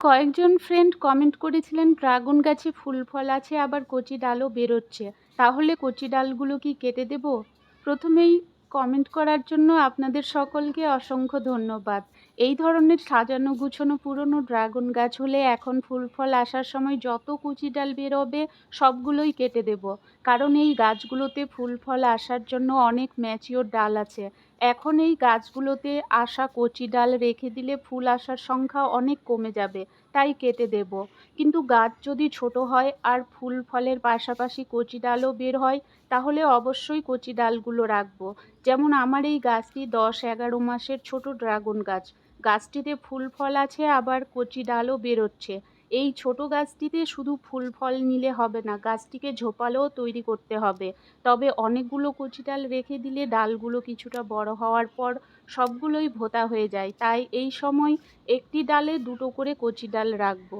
কয়েকজন friend comment করেছিলেন, dragon গাছে ফুল ফল আছে, আবার কচি ডালও বেরোচ্ছে। তাহলে কচি ডালগুলো কি কেটে দেব? প্রথমেই কমেন্ট করার জন্য আপনাদের সকলকে অসংখ্য ধন্যবাদ। এই ধরনের সাজানো গুছানো পুরনো ড্রাগন গাছ হলে এখন ফুল ফল আসার সময় যত কুচি ডাল বেরোবে, সবগুলোই কেটে দেব। কারণ এই গাছগুলোতে ফুল ফল আসার জন্য অনেক ম্যাচিওর ডাল আছে। এখন এই গাছগুলোতে আসা কচি ডাল রেখে দিলে ফুল আসার সংখ্যা অনেক কমে যাবে, তাই কেটে দেব। কিন্তু গাছ যদি ছোট হয় আর ফুল ফলের পাশাপাশি কচি ডালও বের হয়, তাহলে অবশ্যই কচি ডালগুলো রাখব। যেমন আমার এই গাছটি দশ এগারো মাসের ছোট ড্রাগন গাছ। গাছটিতে ফুল ফল আছে, আবার কচি ডালও বেরোচ্ছে। এই ছোট গাছটিতে শুধু ফুল ফল নিলে হবে না, গাছটিকে ঝোপালোও তৈরি করতে হবে। তবে অনেকগুলো কচি ডাল রেখে দিলে ডালগুলো কিছুটা বড় হওয়ার পর সবগুলোই ভোতা হয়ে যায়। তাই এই সময় একটি ডালে দুটো করে কচি ডাল রাখব।